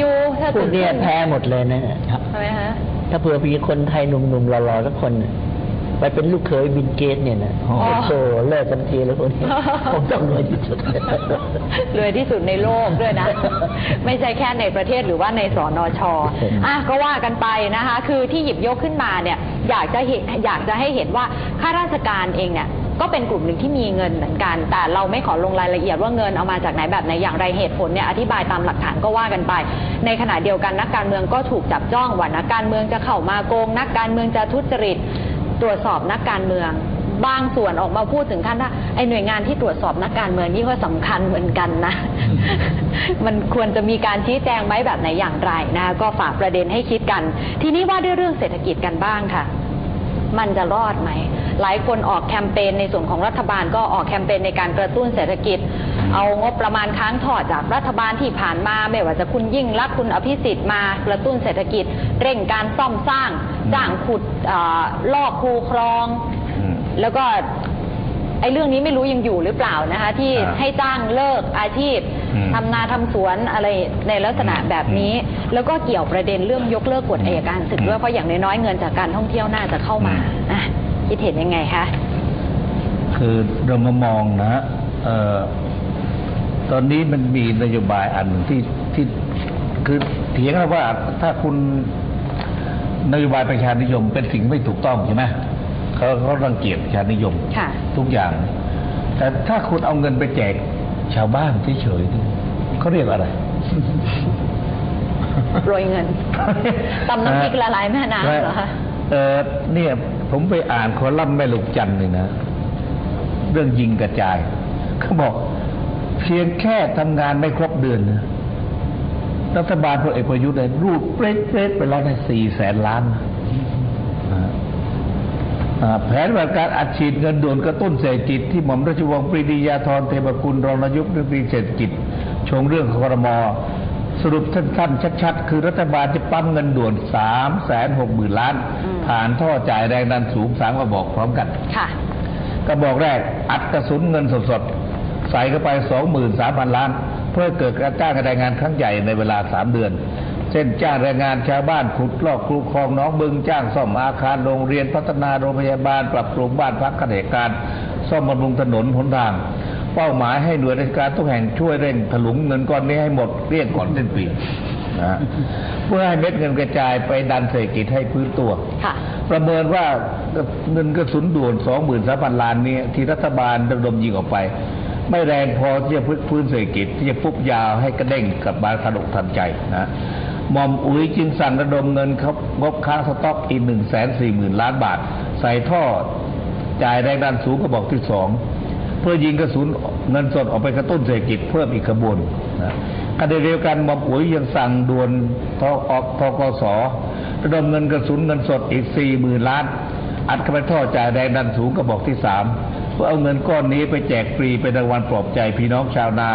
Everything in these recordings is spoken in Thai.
ยูถ้าพวกเนี้ยแพ้หมดเลยนะทำไมฮะ ถ้าเผื่อมีคนไทยหนุ่มๆหล่อๆสักคนน่ะไปเป็นลูกเขยบินเกตเนี่ยนะอ๋อโอ้โหเลิกกันทีแล้วคนนี้ ผมต้องรวยที่สุด รวยที่สุดในโลกด้วยนะ ไม่ใช่แค่ในประเทศหรือว่าในสอนอชอะก็ว่ากันไปนะคะ คือที่หยิบยกขึ้นมาเนี่ย อยากจะเห็นอยากจะให้เห็นว่าข้าราชการเองเนี่ย ก็เป็นกลุ่มหนึ่งที่มีเงินเหมือนกัน แต่เราไม่ขอลงรายละเอียดว่าเงินเอามาจากไหนแบบไหนอย่างไรเหตุผลเนี่ยอธิบายตามหลักฐานก็ว่ากันไป ในขณะเดียวกันนักการเมืองก็ถูกจับจ้องว่านักการเมืองจะเข้ามาโกง นักการเมืองจะทุจริตตรวจสอบนักการเมืองบางส่วนออกมาพูดถึงขั้นว่าไอ้หน่วยงานที่ตรวจสอบนักการเมืองนี่ก็สำคัญเหมือนกันนะ มันควรจะมีการชี้แจงไหมแบบไหนอย่างไรนะก็ฝากประเด็นให้คิดกัน ทีนี้ว่าด้วยเรื่องเศรษฐกิจกันบ้างค่ะ มันจะรอดไหม หลายคนออกแคมเปญในส่วนของรัฐบาลก็ออกแคมเปญในการกระตุ้นเศรษฐกิจ เอางบประมาณค้างถอดจากรัฐบาลที่ผ่านมา ไม่ว่าจะคุณยิ่งรักษณ์คุณอภิสิทธิ์มากระตุ้นเศรษฐกิจ เร่งการซ่อมสร้างจ้างขุดเอ่อลอกคูคลองอืมแล้วก็ไอ้เรื่องนี้ไม่รู้ยังอยู่หรือเปล่านะคะ ที่อ่าให้จ้างเลิกอาชีพอืมทำนาทำสวนอะไรในลักษณะแบบนี้ แล้วก็เกี่ยวประเด็นเรื่องยกเลิกกฎอัยการศึกด้วยเพราะอย่างน้อยๆเงินจากการท่องเที่ยวน่าจะเข้ามาอะ คิดเห็นยังไงคะคือเรามามองนะฮะเอ่อตอนนี้มันมีนโยบายอันหนึ่งที่ที่คือเถียงกันว่าถ้าคุณนโยบายประชานิยมเป็นสิ่งไม่ถูกต้องใช่ไหมเขาเขารังเกียจประชานิยมค่ะทุกอย่าง แต่ถ้าคุณเอาเงินไปแจกชาวบ้านเฉยๆนี่เขาเรียกอะไรโปรยเงินตำน้ำพริกละลายแม่น้ำเหรอคะเออเนี่ย ผมไปอ่านคอลัมน์แม่ลูกจันทร์นี่นะ เรื่องยิงกระจาย เขาบอกเพียงแค่ทำงานไม่ครบเดือนนะรัฐบาลพลเอกประยุทธ์เลยรูดเปรตเปรตไปแล้วในสี่แสนล้านแผนปฏิบัติการอัดฉีดเงินด่วนกระตุ้นเศรษฐกิจที่หม่อมราชวงศ์ปรีดียาธรเทพกุลรองนายกรัฐมนตรีเศรษฐกิจชงเรื่องคอรมอ สรุปสั้นๆ ชัดๆ คือรัฐบาลจะปั๊มเงินด่วนสามแสนหกหมื่นล้านอืมผ่านท่อจ่ายแรงดันสูงสามกระบอกพร้อมกันค่ะกระบอกแรกอัดกระสุนเงินสดๆ ใส่เข้าไป 23,000 ล้าน เพื่อเกิดการจ้างแรงงานครั้งใหญ่ในเวลา 3 เดือน เช่นจ้างแรงงานชาวบ้านขุดลอกครูคลองหน้องบึงจ้างซ่อมอาคารโรงเรียนพัฒนาโรงพยาบาล ปรับปรุงบ้านพักเกษตรการ ซ่อมบำรุงถนนหนทาง เป้าหมายให้หน่วยราชการทุกแห่งช่วยเร่งถลุงเงินก้อนนี้ให้หมดเกลี้ยงก่อนสิ้นปีนะฮะเพื่อให้เม็ดเงินกระจายไปดันเศรษฐกิจให้พื้นตัวค่ะประเมินว่าเงินกระสุนด่วนสองหมื่นสามพันล้านนี้ที่รัฐบาลระดมยิงออกไป ไม่แรงพอที่จะพลิกฟื้นเศรษฐกิจที่จะฟุบยาวให้กระเด้งกลับบาทันอกทันใจนะหมอมอุ๋ยจึงสั่งระดมเงินครับงบค้างสต็อกอีกหนึ่งแสนสี่หมื่นล้านบาท ใส่ท่อจ่ายแรงดันสูงกระบอกที่สอง เพื่อยิงกระสุนเงินสดออกไปกระตุ้นเศรษฐกิจเพิ่มอีกขบวนนะขณะเดียวกันหมอมอุ๋ยยังสั่งด่วนทออกทกสระดมเงินกระสุนเงินสดอีกสี่หมื่นล้าน อัดเข้าไปท่อจ่ายแรงดันสูงกระบอกที่สามเพื่อเอาเงินก้อนนี้ไปแจกฟรีเป็นรางวัลปลอบใจพี่น้องชาวนา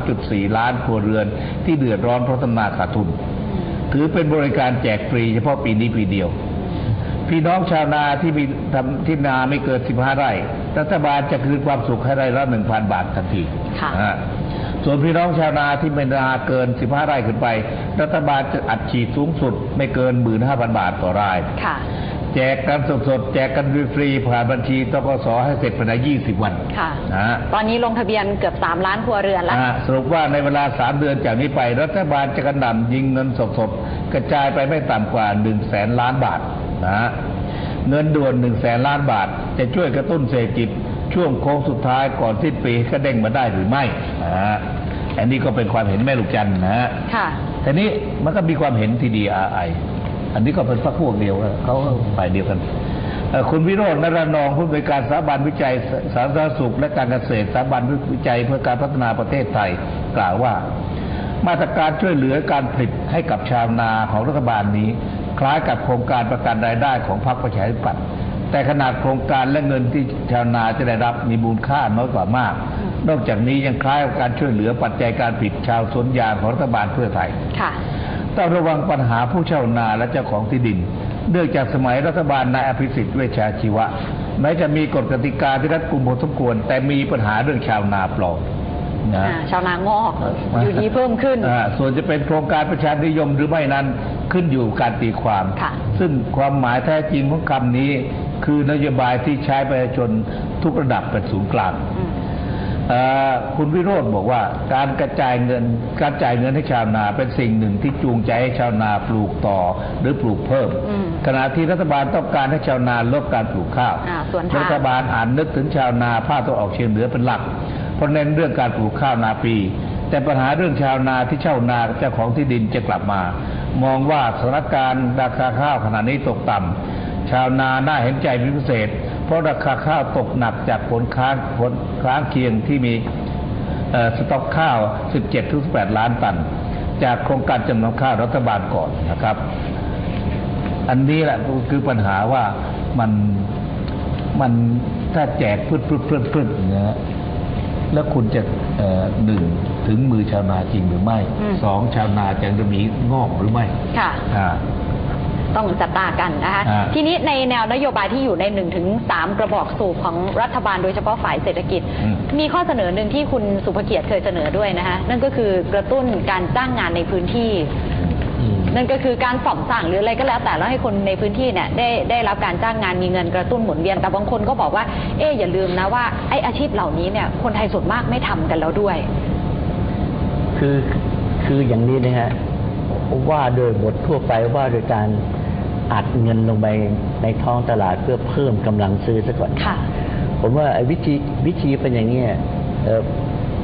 3.4 ล้านครัวเรือน ที่เดือดร้อนเพราะทำนาขาดทุน ถือเป็นบริการแจกฟรีเฉพาะปีนี้ปีเดียว พี่น้องชาวนาที่มีทำที่นาไม่เกิน 15 ไร่ รัฐบาลจะคืนความสุขให้ไร่ละ1,000บาททันทีค่ะนะฮะส่วนพี่น้องชาวนาที่ไม่นาเกิน 15 ไร่ขึ้นไป รัฐบาลจะอัดฉีดสูงสุดไม่เกิน 15,000 บาทต่อราย ค่ะ แจกกันสดๆ แจกกันฟรีๆผ่านบัญชีตกสให้เสร็จภายใน 20 วันค่ะ นะฮะ ตอนนี้ลงทะเบียนเกือบ 3 ล้านครัวเรือนแล้ว อ่าสรุปว่าในเวลา 3 เดือนจากนี้ไป รัฐบาลจะกระหน่ำยิงเงินสดๆ กระจายไปไม่ต่ำกว่า 1 0 0 0 0แสนล้านบาทนะฮะ เงินด่วน1 0 0 0 0แสนล้านบาท จะช่วยกระตุ้นเศรษฐกิจ ช่วงโค้งสุดท้ายก่อนสิ้นปีก็เด้งมาได้หรือไม่นะฮะอันนี้ก็เป็นความเห็นแม่ลูกจันทร์นะฮะค่ะทีนี้มันก็มีความเห็นทีดีอาไออันนี้ก็เป็นพรรคพวกเดียวกันเขาก็ฝ่ายเดียวกันเอ่อคุณวิโรจน์นรนองผู้บริการสถาบันวิจัยสาธารณสุข และการเกษตรสถาบันวิจัยเพื่อการพัฒนาประเทศไทยกล่าวว่า มาตรการช่วยเหลือการผลิตให้กับชาวนาของรัฐบาลนี้ คล้ายกับโครงการประกันรายได้ของพรรคประชาธิปัตย์แต่ขนาดโครงการและเงินที่ชาวนาจะได้รับมีมูลค่าน้อยกว่ามาก นอกจากนี้ยังคล้ายกับการช่วยเหลือปัจจัยการผลิตชาวสวนยางของรัฐบาลเพื่อไทยค่ะต้องระวังปัญหาผู้เช่านาและเจ้าของที่ดิน เนื่องจากสมัยรัฐบาลนายอภิสิทธิ์เวชชาชีวะแม้จะมีกฎกติกาที่รัดกุมพอสมควร แต่มีปัญหาเรื่องชาวนาปลอม นะอ่าชาวนางอกอ่าอยู่ดีเพิ่มขึ้นอ่าส่วนจะเป็นโครงการประชานิยมหรือไม่นั้นขึ้นอยู่กับการตีความค่ะซึ่งความหมายแท้จริงของคำนี้ คือนโยบายที่ใช้ประชาชนทุกระดับเป็นศูนย์กลางอืมเอ่อคุณวิโรธบอกว่าการกระจายเงินการจ่ายเงินให้ชาวนาเป็นสิ่งหนึ่งที่จูงใจให้ชาวนาปลูกต่อหรือปลูกเพิ่มอืมขณะที่รัฐบาลต้องการให้ชาวนาลดการปลูกข้าวอ่าส่วนทางรัฐบาลอ่านนึกถึงชาวนาภาคตะวันออกเฉียงเหนือเป็นหลัก เพราเน้นเรื่องการปลูกข้าวนาปี แต่ปัญหาเรื่องชาวนาที่เช่านาเจ้าของที่ดินจะกลับมา มองว่าสถานการณ์ราคาข้าวขณะนี้ตกต่ำชาวนาน่าเห็นใจเป็นพิเศษ เพราะราคาข้าวตกหนักจากผลค้างผลค้างเคียงที่มีสต็อกข้าว 17-18 ล้านตัน จากโครงการจำนำข้าวรัฐบาลก่อนนะครับ อันนี้แหละคือปัญหาว่ามันมันถ้าแจกพืดพืดพืดพืดนะฮะ แล้วคุณจะเอ่อหนึ่งถึงมือชาวนาจริงหรือไม่อืมสองชาวนาจะจะมีงอกหรือไม่ค่ะอ่าต้องจับตากันนะคะอ่าทีนี้ในแนวนโยบายที่อยู่ใน1นถึงสกระบอกสูบของรัฐบาลโดยเฉพาะฝ่ายเศรษฐกิจอืมมีข้อเสนอหนึ่งที่คุณสุภเกียรติเคยเสนอด้วยนะคะนั่นก็คือกระตุ้นการจ้างงานในพื้นที่อืม นั่นก็คือการสอมสั่งหรืออะไรก็แล้ว แต่แล้วให้คนในพื้นที่เนี่ยได้ได้รับการจ้างงานมีเงินกระตุ้นหมุนเวียนแต่บางคนก็บอกว่าเอ๊ะอย่าลืมนะว่าไอ้อาชีพเหล่านี้เนี่ยคนไทยส่วนมากไม่ทำกันแล้วด้วย คือคืออย่างนี้นะฮะว่าโดยบททั่วไปว่าโดยการอัดเงินลงไปในท้องตลาดเพื่อเพิ่มกำลังซื้อซะก่อนค่ะ ผมว่าไอ้วิธีวิธีเป็นอย่างนี้ยเอ่อ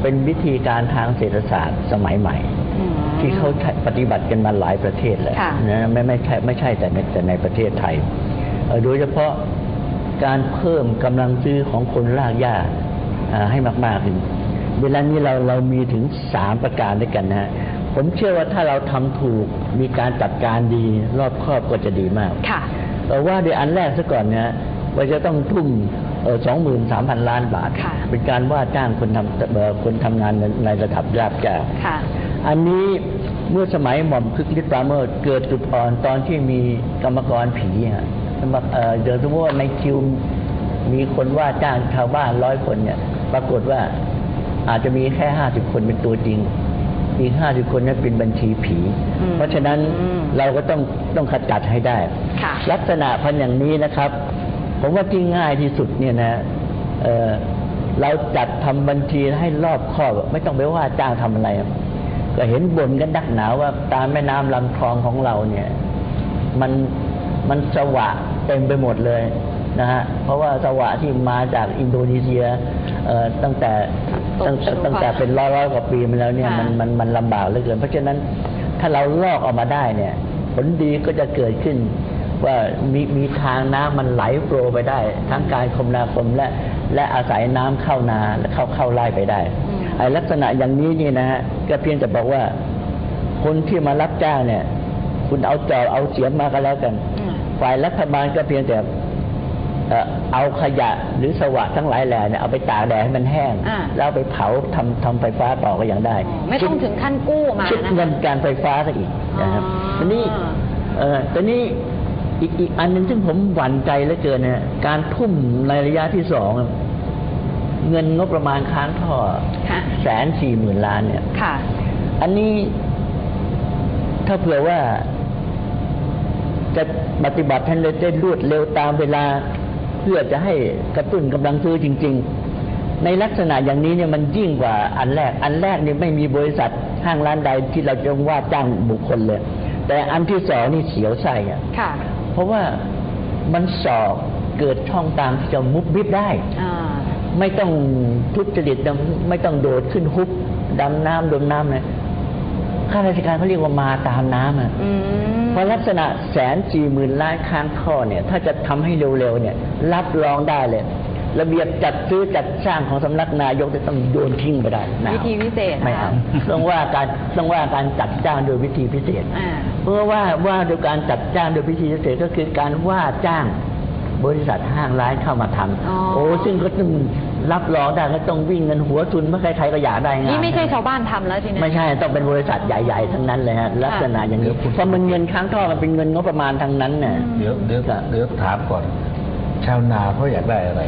เป็นวิธีการทางเศรษฐศาสตร์สมัยใหม่อืม ที่เขาใช้ปฏิบัติกันมาหลายประเทศแล้วค่ะนะไม่ไม่ใช่ไม่ใช่แต่ในแต่ในประเทศไทยเอ่อโดยเฉพาะการเพิ่มกำลังซื้อของคนรากหญ้าอ่าให้มากๆขึ้นเวลานี้เราเรามีถึงสามประการด้วยกันนะฮะผมเชื่อว่าถ้าเราทำถูกมีการจัดการดีรอบครอบก็จะดีมากค่ะเอ่อว่าโดยอันแรกซะก่อนนะว่าจะต้องทุ่มสองหมื่นสามพันล้านบาทค่ะเป็นการว่าจ้างคนทำเอ่อคนทำงานในในระดับราบจ้างค่ะ อันนี้เมื่อสมัยหม่อมคึกฤทธิ์ปราโมทเกิดจุดอ่อนตอนที่มีกรรมกรผีฮะสมมติเอ่อเดี๋ยวสมมติว่าในคิวมีคนว่าจ้างชาวบ้านร้อยคนเนี่ย ปรากฏว่าอาจจะมีแค่ห้าสิบคนเป็นตัวจริง อีกห้าสิบคนนั้นเป็นบัญชีผีอืมเพราะฉะนั้นอืมเราก็ต้องต้องขจัดให้ได้ค่ะลักษณะพันอย่างนี้นะครับ ผมว่าที่ง่ายที่สุดเนี่ยนะเอ่อเราจัดทำบัญชีให้รอบคอบ ไม่ต้องไปว่าจ้างทำอะไร ก็เห็นบ่นกันดักหนาว่าตามแม่น้ำลำคลองของเราเนี่ย มันมันสวะเต็มไปหมดเลยนะฮะเพราะว่าสวะที่มาจากอินโดนีเซียเอ่อตั้งแต่ตั้งแต่ตั้งแต่เป็นร้อยร้อยๆกว่าปีมาแล้วเนี่ยค่ะมันมันมันลำบากเหลือเกิน เพราะฉะนั้นถ้าเราลอกออกมาได้เนี่ย ผลดีก็จะเกิดขึ้นว่ามีมีทางน้ำมันไหลโปรไปได้ ทั้งการคมนาคมและ และอาศัยน้ำเข้านาและเข้าเข้าไร่ไปได้อืม ไอ้ลักษณะอย่างนี้นี่นะฮะก็เพียงแต่บอกว่า คนที่มารับจ้างเนี่ย คุณเอาจอบเอาเสียมมาก็แล้วกันอืมฝ่ายรัฐบาลก็เพียงแต่เอ่อเอาขยะหรือสวะทั้งหลายแหล่เนี่ยเอาไปตากแดดให้มันแห้งอ่าแล้วเอาไปเผาทำทำไฟฟ้าต่อก็ยังได้อ๋อไม่ต้องถึงขั้นกู้มาคิดนะเงิคะนการไฟฟ้าซะอีกนะครับอ๋อทีนี้เอ่อตอนนี้อีกอีกอันหนึ่งซึ่งผมหวั่นใจเหลือเกินเนี่ยการทุ่มในระยะที่สองอะ เงินงบประมาณค้างท่อค่ะแสนสี่หมื่นล้านเนี่ยค่ะอันนี้ถ้าเผื่อว่าจะปฏิบัติให้ได้รวดเร็วตามเวลา เพื่อจะให้กระตุ้นกำลังซื้อจริง ๆ ในลักษณะอย่างนี้เนี่ยมันยิ่งกว่าอันแรก อันแรกนี่ไม่มีบริษัทห้างร้านใดที่เราจะว่าจ้างบุคคลเลย แต่อันที่สองนี่เสียวไส้อะค่ะเพราะว่ามันสอบเกิดช่องทางที่จะมุบบิบได้อ่า ไม่ต้องทุจริตไม่ต้องโดดขึ้นฮุบดำน้ำดมน้ำเลยข้าราชการเขาเรียกว่ามาตามน้ำอะอืมเพราะลักษณะแสนสี่หมื่นล้านค้างท่อเนี่ย ถ้าจะทำให้เร็วๆเนี่ย รับรองได้เลย ระเบียบจัดซื้อจัดสร้างของสำนักนายกจะต้องโยนทิ้งไปได้หนาววิธีพิเศษไม่นะคะเอาต้องว่าการต้องว่าการจัดจ้างโดยวิธีพิเศษอ่าเพราะว่าว่าโดยการจัดจ้างโดยวิธีพิเศษก็คือการว่าจ้างบริษัทห้างร้านเข้ามาทำอ๋อโอ้ซึ่งก็ต้อง รับรองได้ก็ต้องวิ่งเงินหัวทุนเมื่อใครๆก็อยากได้งานนี่ไม่ใช่ชาวบ้านทำแล้วทีนี้ไม่ใช่ต้องเป็นบริษัทใหญ่ๆทั้งนั้นเลยฮะลักษณะอย่างนี้เพราะมันเงินค้างท่อมันเป็นเงินงบประมาณทั้งนั้นเนี่ยเดี๋ยวเดี๋ยวเดี๋ยวถามก่อน ชาวนาเขาอยากได้อะไร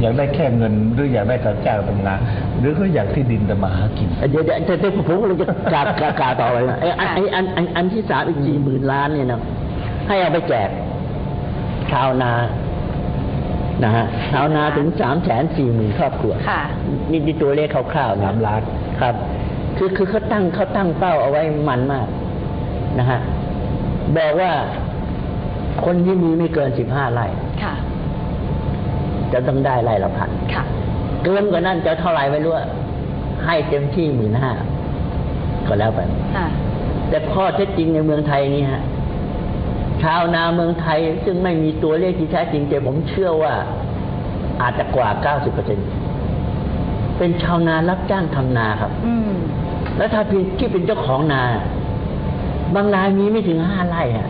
อยากได้แค่เงินหรืออยากได้การจ้างทำงานหรือเขาอยากที่ดินแต่มาหากินเดี๋ยวเดี๋ยวเดี๋ยวเดี๋ยวผมกำลังจะกากากาต่อไปนะไอ้อันไอ้อันอันอันที่สามอีกสี่หมื่นล้านเนี่ยนะให้เอาไปแจกชาวนา นะฮะชาวนาถึงสามแสนสี่หมื่นครอบครัวค่ะนี่นี่ตัวเลขคร่าวๆนะสามล้านครับ คือคือเขาตั้งเขาตั้งเป้าเอาไว้มันมากนะฮะบอกว่าคนที่มีไม่เกินสิบห้าไร่ค่ะจะต้องได้ไร่ละพันค่ะเกินกว่านั้นจะเท่าไหร่ไม่รู้อะให้เต็มที่หมื่นห้าก็แล้วไปค่ะแต่ข้อเท็จจริงในเมืองไทยนี่ฮะ ชาวนาเมืองไทย ซึ่งไม่มีตัวเลขที่แท้จริงแต่ผมเชื่อว่าอาจจะกว่า 90เปอร์เซ็นเป็นชาวนารับจ้างทำนาครับอืมแล้วถ้าเป็นที่เป็นเจ้าของนา บางรายมีไม่ถึงห้าไร่ฮะ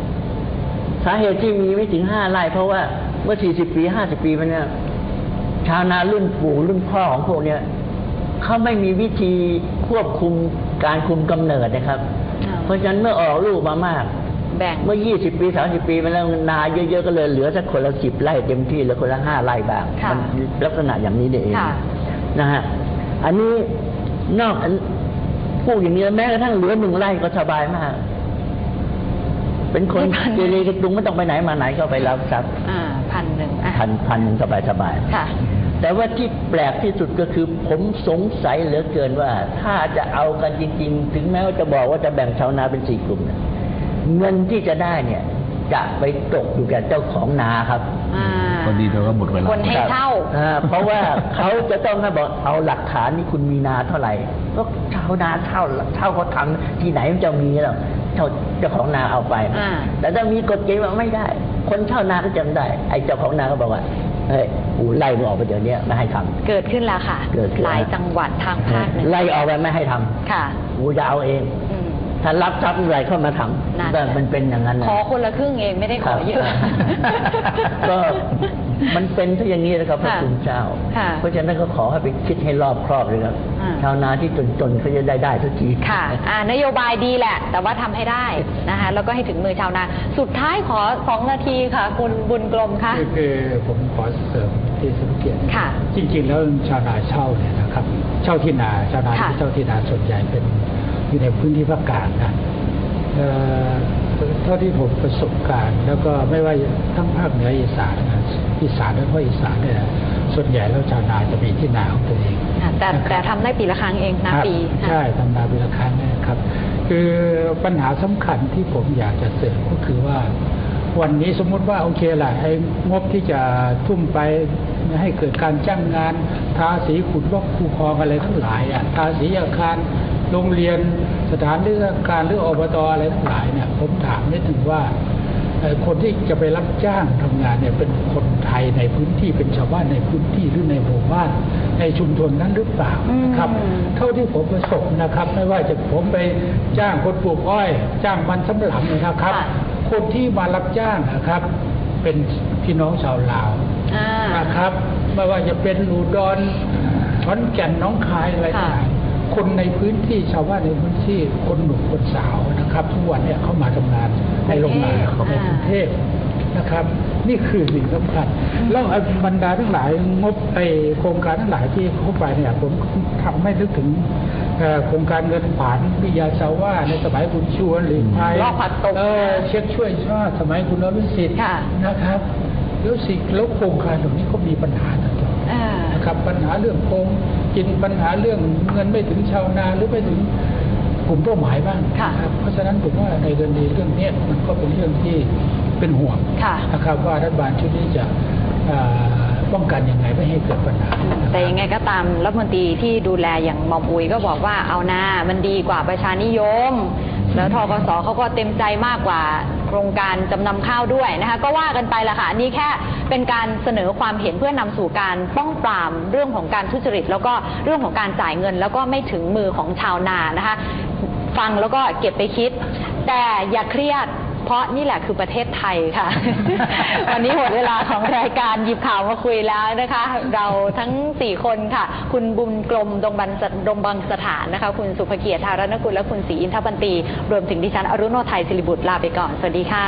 สาเหตุที่มีไม่ถึงห้าไร่เพราะว่าเมื่อ 40 ปี 50 ปีมาเนี่ยชาวนารุ่นปู่รุ่นพ่อของพวกเนี้ยเขาไม่มีวิธีควบคุมการคุมกำเนิดนะครับอ่าเพราะฉะนั้นเมื่อออกลูกมามาก แบ่งเมื่อ 20 ปี 30 ปีมาแล้วนาเยอะๆก็เลยเหลือสักคนละสิบไร่เต็มที่แล้วคนละห้าไร่บ้างค่ะมัลักษณะอย่างนี้นี่เองค่ะนะฮะอันนี้นอกอันปลูกอย่างนี้แม้กระทั่งเหลือหนึ่งไร่ก็สบายมาก เป็นคนไม่ทันเกเรกระตุงไม่ต้องไปไหนมาไหนก็ไปรับทรัพย์อ่าพันหนึ่งอะพันพันหนึ่งสบายสบายค่ะแต่ว่าที่แปลกที่สุดก็คือ ผมสงสัยเหลือเกินว่า ถ้าจะเอากันจริง ๆ ถึงแม้ว่าจะบอกว่าจะแบ่งชาวนาเป็นสี่กลุ่มเนี่ย เงินที่จะได้เนี่ย จะไปตกอยู่กับเจ้าของนาครับอ่าพอดีเราก็หมดเวลาคนให้เช่าอ่าเพราะว่าเขาจะต้องให้บอกเอาหลักฐานนี่คุณมีนาเท่าไหร่ก็ชาวนาเช่าเช่าเขาทำที่ไหนมันจะมีหรอกเจ้าเจ้าของนาเอาไป อ่า แต่ถ้ามีกฎเกณฑ์ว่าไม่ได้ คนเช่านาก็จำได้ ไอ้เจ้าของนาก็บอกว่าเฮ้ยกูไล่มึงออกไปเดี๋ยวนี้ไม่ให้ทำ เกิดขึ้นแล้วค่ะ เกิดขึ้น หลายจังหวัดทางภาคเหนือไล่ออกไปไม่ให้ทำค่ะ กูจะเอาเองอืม ถ้ารับทรัพย์อะไรเข้ามาทำนั่นแต่มันเป็นอย่างนั้นนะ ขอคนละครึ่งเองไม่ได้ขอเยอะครับก็มันเป็นถ้าอย่างนี้นะครับพระค่ะคุณเจ้า ค่ะเพราะฉะนั้นก็ขอให้ไปคิดให้รอบครอบเลยครับอ่า ชาวนาที่จนๆเขาจะได้ได้ทุกทีค่ะอ่านโยบายดีแหละ แต่ว่าทำให้ได้นะคะแล้วก็ให้ถึงมือชาวนา สุดท้ายขอสองนาทีค่ะ คุณบุญกลมค่ะ คือคือผมขอเสริมที่สุเกียรติค่ะจริง ๆ แล้วชาวนาเช่าเนี่ยนะครับ เช่าที่นาชาวนาค่ะที่เช่าที่นาส่วนใหญ่เป็น อยู่ในพื้นที่ภาคกลางนะเอ่อเท่าที่ผมประสบการณ์ แล้วก็ไม่ว่าทั้งภาคเหนืออีสานนะอีสานและภาคอีสานเนี่ยส่วนใหญ่แล้วชาวนาจะมีที่นาของตัวเองอะแต่นะครับแต่ทำได้ปีละครั้งเองนะครับปีค่ะใช่ทำนาปีละครั้งนะครับ คือปัญหาสำคัญที่ผมอยากจะเสริมก็คือว่า วันนี้สมมุติว่าโอเคแหละไอ้งบที่จะทุ่มไป ให้เกิดการจ้างงาน ทาสีขุดลอกคูคลองอะไรทั้งหลายอะทาสีอาคารโรงเรียนสถานที่ราชการหรืออบตอะไรทั้งหลายเนี่ยผมถามนิดถึงว่าเอ่อคนที่จะไปรับจ้างทำงานเนี่ยเป็นคนไทยในพื้นที่เป็นชาวบ้านในพื้นที่หรือในหมู่บ้านในชุมชนนั้นหรือเปล่านะครับอืมเท่าที่ผมประสบนะครับ ไม่ว่าจะผมไปจ้างคนปลูกอ้อย จ้างมันสำปะหลังนะครับค่ะคนที่มารับจ้างนะครับ เป็นพี่น้องชาวลาวอ่า นะครับไม่ว่าจะเป็นอุดรขอนแก่นหน้องคายอะไรค่ะต่างๆคนในพื้นที่ชาวบ้านในพื้นที่คนหนุ่มคนสาวนะครับ ทุกวันเนี่ยเข้ามาทำงานในโรงงานของในกรุงเทพนะครับ นี่คือสิ่งสำคัญแล้วไอ้บรรดาทั้งหลายงบไอโครงการทั้งหลายที่เข้าไปเนี่ยผมทำไม่นึกถึงเอ่อโครงการเงินผ่านวิยาสาว่าในสมัยคุณชวนหรือไทยรอบผัดตกเออเช็คช่วยชาติสมัยคุณนรสิทธิ์ค่ะนะครับ แล้วสิ่งแล้วโครงการเหล่านี้ก็มีปัญหาตลอดอ่านะครับปัญหาเรื่องโกงกินปัญหาเรื่องเงินไม่ถึงชาวนาหรือไม่ถึงกลุ่มเป้าหมายบ้างค่ะนะครับเพราะฉะนั้นผมว่าในกรณีเรื่องเนี้ยมันก็เป็นเรื่องที่เป็นห่วงค่ะนะครับว่ารัฐบาลชุดนี้จะอ่าป้องกันยังไงไม่ให้เกิดปัญหานะครับแต่ยังไงก็ตามรัฐมนตรีที่ดูแลอย่างหมอมอุยก็บอกว่าเอานามันดีกว่าประชานิยม แล้วทกสเขาก็เต็มใจมากกว่าโครงการจำนำข้าวด้วยนะคะก็ว่ากันไปละค่ะอันนี้แค่เป็นการเสนอความเห็นเพื่อนำสู่การป้องปรามเรื่องของการทุจริต แล้วก็เรื่องของการจ่ายเงิน แล้วก็ไม่ถึงมือของชาวนานะคะ ฟังแล้วก็เก็บไปคิด แต่อย่าเครียด เพราะนี่แหละคือประเทศไทยค่ะ วันนี้หมดเวลาของรายการหยิบข่าวมาคุยแล้วนะคะ เราทั้ง 4 คนค่ะ คุณบุญกลมดงบันสดงบังสถานนะคะ คุณสุภเกียรติธารณกุลและคุณศรีอินทบันตี รวมถึงดิฉันอรุโนไทยศิริบุตรลาไปก่อน สวัสดีค่ะ